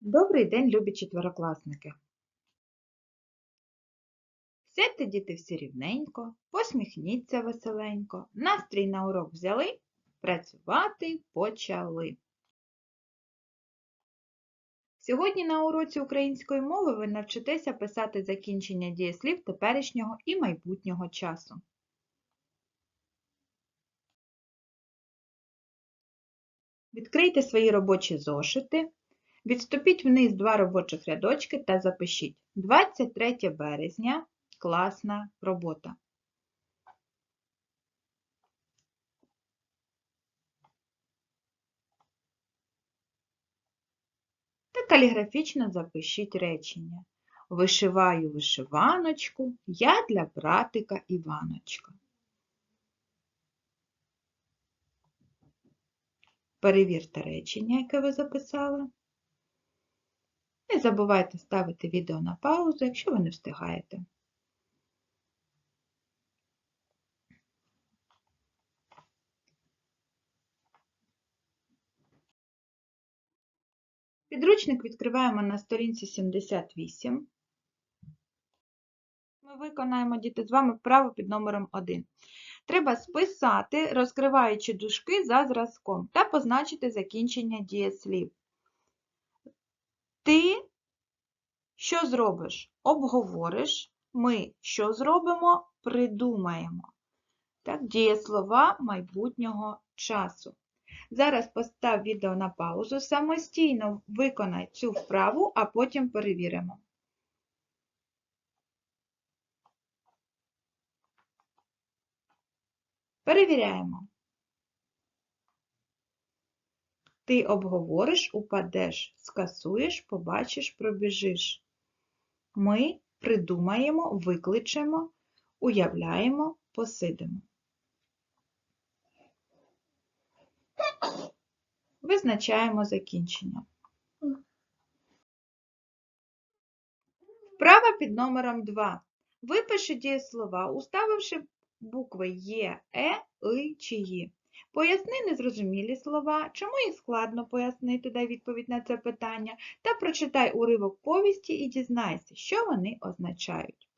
Добрий день, любі четверокласники! Сядьте, діти, всі рівненько, посміхніться веселенько, настрій на урок взяли, працювати почали. Сьогодні на уроці української мови ви навчитеся писати закінчення дієслів теперішнього і майбутнього часу. Відкрийте свої робочі зошити. Відступіть вниз два робочих рядочки та запишіть 23 березня. Класна робота. Та каліграфічно запишіть речення. Вишиваю вишиваночку, я для братика Іваночка. Перевірте речення, яке ви записали. Не забувайте ставити відео на паузу, якщо ви не встигаєте. Підручник відкриваємо на сторінці 78. Ми виконаємо, діти, з вами вправу під номером 1. Треба списати, розкриваючи дужки за зразком, та позначити закінчення дієслів. Ти що зробиш? Обговориш. Ми що зробимо? Придумаємо. Так, дієслова майбутнього часу. Зараз постав відео на паузу, самостійно виконай цю вправу, а потім перевіримо. Перевіряємо. Ти обговориш, упадеш, скасуєш, побачиш, пробіжиш. Ми придумаємо, викличемо, уявляємо, посидимо. Визначаємо закінчення. Вправа під номером 2. Випиши дієслова, уставивши букви Є, Е, И чи Ї. Поясни незрозумілі слова, чому їх складно пояснити, дай відповідь на це питання, та прочитай уривок повісті і дізнайся, що вони означають.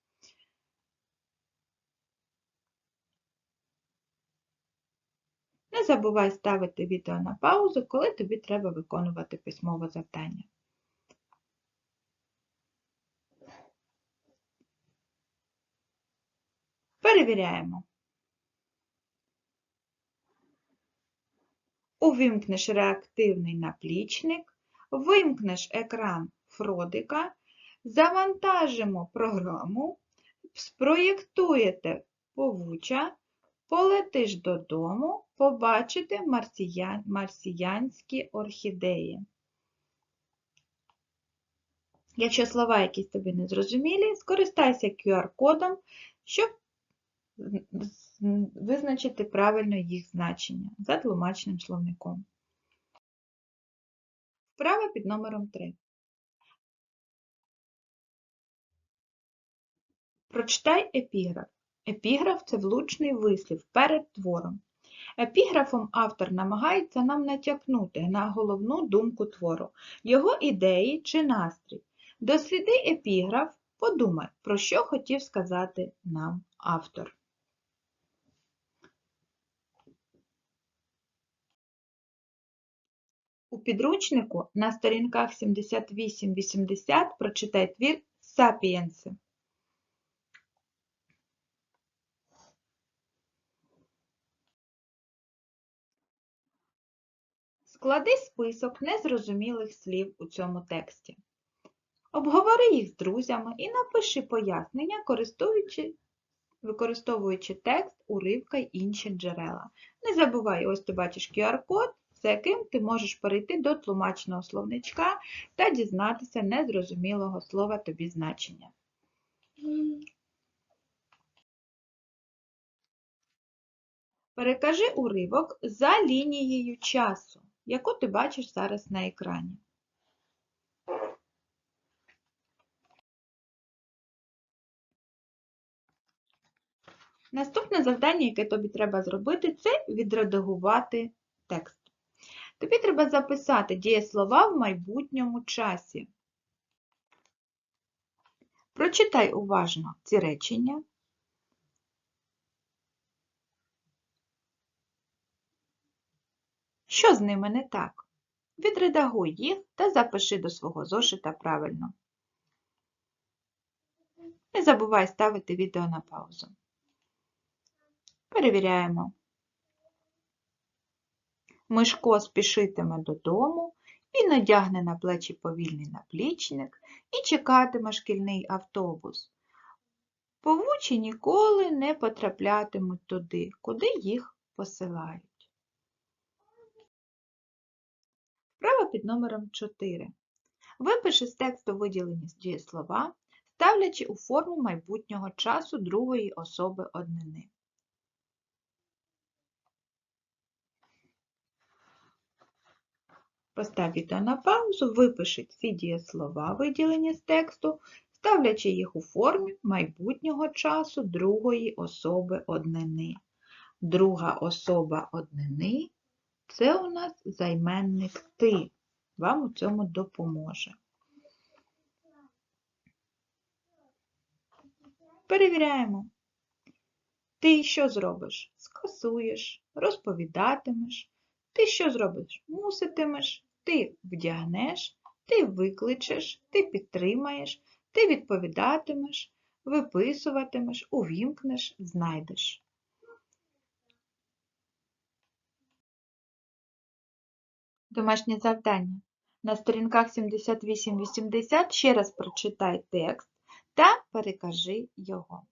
Не забувай ставити відео на паузу, коли тобі треба виконувати письмове завдання. Перевіряємо. Увімкнеш реактивний наплічник, вимкнеш екран Фродика, завантажимо програму, спроєктуєте повуча, полетиш додому, побачите марсіян, марсіянські орхідеї. Якщо слова якісь тобі не зрозумілі, скористайся QR-кодом, щоб визначити правильно їх значення за тлумачним словником. Вправа під номером 3. Прочитай епіграф. Епіграф це влучний вислів перед твором. Епіграфом автор намагається нам натякнути на головну думку твору, його ідеї чи настрій. Досліди епіграф, подумай, про що хотів сказати нам автор. У підручнику на сторінках 78-80 прочитай твір «Сапієнси». Склади список незрозумілих слів у цьому тексті. Обговори їх з друзями і напиши пояснення, використовуючи текст, уривка й інші джерела. Не забувай, ось ти бачиш QR-код, за яким ти можеш перейти до тлумачного словничка та дізнатися незрозумілого слова тобі значення. Перекажи уривок за лінією часу, яку ти бачиш зараз на екрані. Наступне завдання, яке тобі треба зробити, це відредагувати текст. Тобі треба записати дієслова в майбутньому часі. Прочитай уважно ці речення. Що з ними не так? Відредагуй їх та запиши до свого зошита правильно. Не забувай ставити відео на паузу. Перевіряємо. Мишко спішитиме додому, він одягне на плечі повільний наплічник і чекатиме шкільний автобус. Повучі ніколи не потраплятимуть туди, куди їх посилають. Вправа під номером 4. Випиши з тексту виділені дієслова, ставлячи у форму майбутнього часу другої особи однини. Постав відео на паузу, випиши ці дієслова, виділені з тексту, ставлячи їх у формі майбутнього часу другої особи однини. Друга особа однини це у нас займенник ти. Вам у цьому допоможе. Перевіряємо. Ти що зробиш? Скасуєш, розповідатимеш. Ти що зробиш? Муситимеш, ти вдягнеш, ти викличеш, ти підтримаєш, ти відповідатимеш, виписуватимеш, увімкнеш, знайдеш. Домашнє завдання. На сторінках 78-80 ще раз прочитай текст та перекажи його.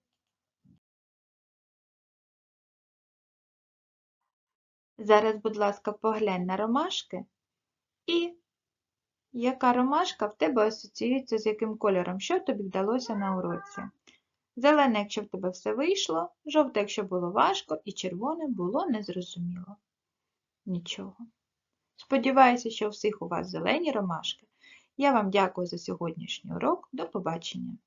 Зараз, будь ласка, поглянь на ромашки і яка ромашка в тебе асоціюється з яким кольором, що тобі вдалося на уроці. Зелене, якщо в тебе все вийшло, жовте, якщо було важко, і червоне було незрозуміло. Нічого. Сподіваюся, що у всіх у вас зелені ромашки. Я вам дякую за сьогоднішній урок. До побачення!